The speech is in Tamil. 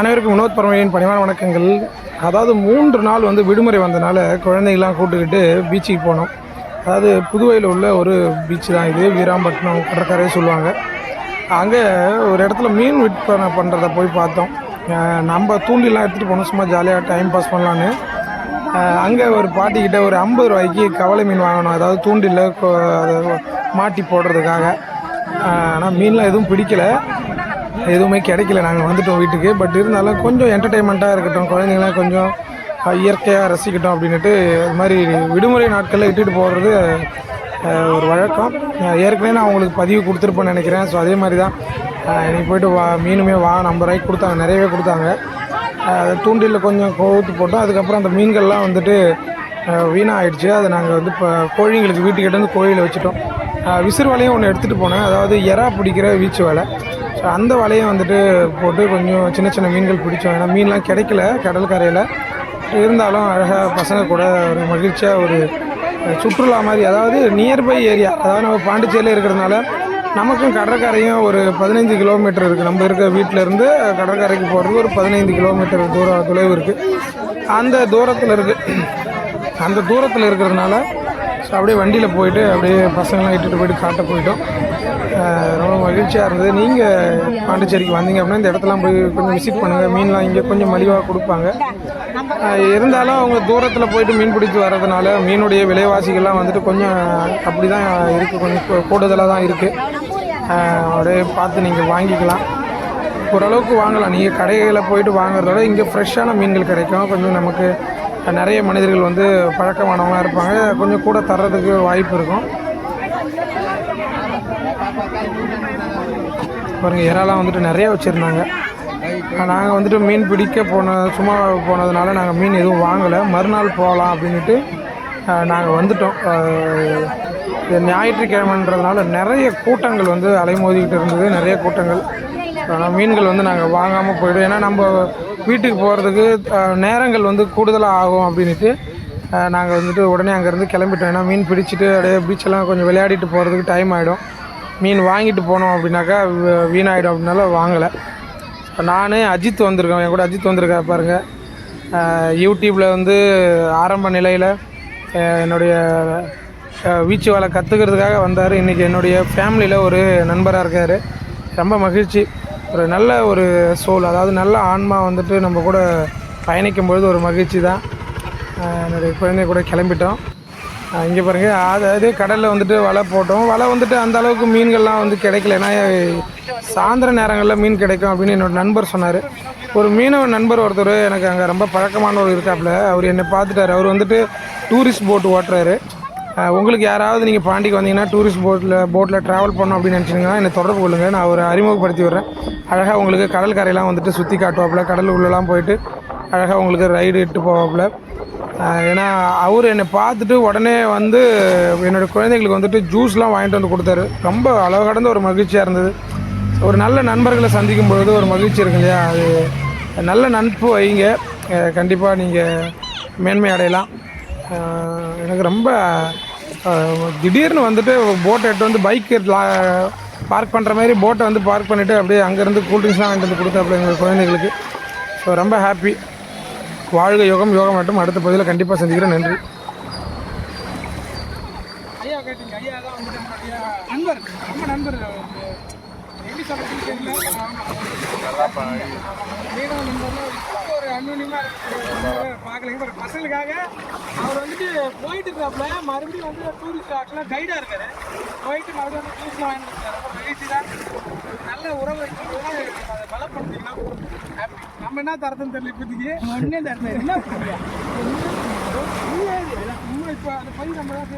அனைவருக்கும் வினோத் பரமையின் பணிவான வணக்கங்கள். அதாவது மூன்று நாள் வந்து விடுமுறை வந்தனால குழந்தைகள்லாம் கூட்டுக்கிட்டு பீச்சுக்கு போனோம். அதாவது புதுவையில் உள்ள ஒரு பீச் தான் இது. வீராம்பட்டினம் கடற்கரை சொல்லுவாங்க. அங்கே ஒரு இடத்துல மீன் விற்பனை பண்ணுறத போய் பார்த்தோம். நம்ம தூண்டிலாம் எடுத்துகிட்டு போனோம். சும்மா ஜாலியாக டைம் பாஸ் பண்ணலான்னு. அங்கே ஒரு பாட்டிக்கிட்ட ஒரு ஐம்பது ரூபாய்க்கு கவலை மீன் வாங்கணும். அதாவது தூண்டில் அதை மாட்டி போடுறதுக்காக. ஆனால் மீன்லாம் எதுவும் பிடிக்கலை. எதுவுமே கிடைக்கல. நாங்கள் வந்துட்டோம் வீட்டுக்கு. பட் இருந்தாலும் கொஞ்சம் என்டர்டெயின்மெண்ட்டாக இருக்கட்டும். குழந்தைங்களாம் கொஞ்சம் இயற்கையாக ரசிக்கட்டும் அப்படின்ட்டு இது மாதிரி விடுமுறை நாட்களில் இட்டுட்டு போகிறது ஒரு வழக்கம். ஏற்கனவே நான் உங்களுக்கு பதிவு கொடுத்துருப்பேன்னு நினைக்கிறேன். ஸோ அதே மாதிரி தான் இன்னைக்கு போய்ட்டு வா மீனுமே வா ஐம்பது ரூபாய்க்கு கொடுத்தாங்க நிறையவே கொடுத்தாங்க. அதை தூண்டிலில் கொஞ்சம் கோவுத்து போட்டோம். அதுக்கப்புறம் அந்த மீன்கள்லாம் வந்துட்டு வீணாகிடுச்சு அதை நாங்கள் வந்து இப்போ கோழிங்களுக்கு வீட்டுக்கிட்டேருந்து கோழியில் வச்சுட்டோம். விசிறு வலையும் ஒன்று எடுத்துகிட்டு போனேன். அதாவது எறா பிடிக்கிற வீச்சு வலை. ஸோ அந்த வலையை வந்துட்டு போட்டு கொஞ்சம் சின்ன சின்ன மீன்கள் பிடிச்சோம். ஏன்னா மீன்லாம் கிடைக்கல கடல் கரையில் இருந்தாலும் அழகாக பசங்க கூட ஒரு மகிழ்ச்சியாக ஒரு சுற்றுலா மாதிரி அதாவது நியர்பை ஏரியா அதாவது நம்ம பாண்டிச்சேரியில் இருக்கிறதுனால நமக்கும் கடற்கரையும் ஒரு பதினைந்து கிலோமீட்டர் இருக்குது நம்ம இருக்க வீட்டில் இருந்து கடற்கரைக்கு போகிறது ஒரு பதினைந்து கிலோமீட்டர் தூரம் தொலைவு இருக்குது அந்த தூரத்தில் இருக்குது அந்த தூரத்தில் இருக்கிறதுனால ஸோ அப்படியே வண்டியில் போயிட்டு அப்படியே பசங்களாம் இட்டுட்டு போயிட்டு காட்ட போயிட்டோம். ரொம்ப மகிழ்ச்சியாக இருந்தது. நீங்கள் பாண்டிச்சேரிக்கு வந்தீங்க அப்படின்னா இந்த இடத்தெல்லாம் போய் கொஞ்சம் விசிட் பண்ணுங்கள் மீன்லாம் இங்கே கொஞ்சம் மலிவாக கொடுப்பாங்க. இருந்தாலும் அவங்க தூரத்தில் போயிட்டு மீன் பிடிச்சி வர்றதுனால மீனுடைய விலைவாசிகள்லாம் வந்துட்டு கொஞ்சம் அப்படி தான் இருக்குது கொஞ்சம் கூடுதலாக தான் இருக்குது அப்படியே பார்த்து நீங்கள் வாங்கிக்கலாம். ஓரளவுக்கு வாங்கலாம். நீங்கள் கடைகளில் போயிட்டு வாங்குறதோட விட இங்கே ஃப்ரெஷ்ஷான மீன்கள் கிடைக்கும். கொஞ்சம் நமக்கு நிறைய மனிதர்கள் வந்து பழக்கமானவங்களாக இருப்பாங்க. கொஞ்சம் கூட தர்றதுக்கு வாய்ப்பு இருக்கும். பாருங்க இறாலாம் வந்துட்டு நிறைய வச்சுருந்தாங்க. நாங்கள் வந்துட்டு மீன் பிடிக்க போன சும்மா போனதுனால நாங்கள் மீன் எதுவும் வாங்கலை. மறுநாள் போகலாம் அப்படின்ட்டு நாங்கள் வந்துட்டோம். இது ஞாயிற்றுக்கிழமைன்றதுனால நிறைய கூட்டங்கள் வந்து அலைமோதிக்கிட்டு இருந்தது நிறைய கூட்டங்கள். ஆனால் மீன்கள் வந்து நாங்கள் வாங்காமல் போயிடும் ஏன்னா நம்ம வீட்டுக்கு போகிறதுக்கு நேரங்கள் வந்து கூடுதலாக ஆகும் அப்படின்ட்டு நாங்கள் வந்துட்டு உடனே அங்கேருந்து கிளம்பிட்டோம். ஏன்னா மீன் பிடிச்சிட்டு அப்படியே பீச்செல்லாம் கொஞ்சம் விளையாடிட்டு போகிறதுக்கு டைம் ஆகிடும் மீன் வாங்கிட்டு போனோம் அப்படின்னாக்கா வீணாயிடும் அப்படின்னால வாங்கலை. நான் அஜித் வந்திருக்கேன் என் கூட அஜித் வந்திருக்கா பாருங்கள் யூடியூப்பில் வந்து ஆரம்ப நிலையில் என்னுடைய வீச்சு வேலை கற்றுக்கிறதுக்காக வந்தார். இன்றைக்கி என்னுடைய ஃபேமிலியில் ஒரு நண்பராக இருக்கார். ரொம்ப மகிழ்ச்சி. ஒரு நல்ல ஒரு சோல் அதாவது நல்ல ஆன்மா வந்துட்டு நம்ம கூட பயணிக்கும் பொழுது ஒரு மகிழ்ச்சி தான். என்னுடைய குழந்தை கூட கிளம்பிட்டோம். இங்கே பாருங்கள் அதாவது கடலில் வந்துட்டு வலை போட்டோம். வலை வந்துட்டு அந்த அளவுக்கு மீன்கள்லாம் வந்து கிடைக்கல. ஏன்னா சாயந்தர நேரங்களில் மீன் கிடைக்கும் அப்படின்னு என்னோட நண்பர் சொன்னார். ஒரு மீனவ நண்பர் ஒருத்தர் எனக்கு அங்கே ரொம்ப பழக்கமானவர் இருக்காப்புல. அவர் என்னை பார்த்துட்டாரு. அவர் வந்துட்டு டூரிஸ்ட் போட்டு ஓட்டுறாரு. உங்களுக்கு யாராவது நீங்கள் பாண்டிக்கு வந்தீங்கன்னா டூரிஸ்ட் போட்டில் போட்டில் ட்ராவல் பண்ணோம் அப்படின்னு நினச்சிங்கன்னா என்னை தொடர்பு கொள்ளுங்கள் நான் ஒரு அறிமுகப்படுத்தி விடுறேன் அழகாக உங்களுக்கு கடல் கரையெல்லாம் வந்துட்டு சுற்றி காட்டுவாப்புல. கடல் உள்ளெல்லாம் போயிட்டு அழகாக உங்களுக்கு ரைடு இட்டு போவாப்புல. ஏன்னா அவர் என்னை பார்த்துட்டு உடனே வந்து என்னோடய குழந்தைங்களுக்கு வந்துட்டு ஜூஸ்லாம் வாங்கிட்டு வந்து கொடுத்தாரு. ரொம்ப அளவு கடந்த ஒரு மகிழ்ச்சியாக இருந்தது. ஒரு நல்ல நண்பர்களை சந்திக்கும் பொழுது ஒரு மகிழ்ச்சி இருக்கு இல்லையா? அது நல்ல நட்பு வைங்க. கண்டிப்பாக நீங்கள் மேன்மை அடையலாம். எனக்கு ரொம்ப திடீர்னு வந்துட்டு போட்டை எடுத்து வந்து பைக் பார்க் பண்ணுற மாதிரி போட்டை வந்து பார்க் பண்ணிவிட்டு அப்படியே அங்கேருந்து கூல்ட்ரிங்க்ஸ்லாம் வாங்கிட்டு வந்து கொடுத்தாப்புல எங்கள் குழந்தைங்களுக்கு ஸோ ரொம்ப ஹாப்பி வாழ்க யோகம் யோகம் மட்டும் அடுத்த பகுதியில் கண்டிப்பாக சந்திக்கிறேன். நன்றி. ஐயா கேட்டீங்க. ஐயா தான் வந்துட்டு நண்பர். நம்ம நண்பர் அவருக்கு. எப்படி சொல்றது தெரியல. ஒரு அன்னுனியமா இருக்கு பார்க்கலங்க ஒரு பசங்களுக்காக அவர் வந்துட்டு போயிட்டு இருக்காப்புல. மறுபடியும் வந்து டூரிஸ்ட் ஆட்லாம் கைடாக இருக்காரு. போயிட்டு மறுபடியும் வந்து டூரிஸ்ட் வாங்கிட்டு இருக்காரு ரொம்ப நல்ல உறவு அதை பலப்படுத்திங்கன்னா ஹாப்பி நம்ம என்ன தரதுன்னு தெரியல இப்போதைக்கு. ஒன்னே தரது என்ன சும்மா இப்போ அந்த பையன் நம்ம தான்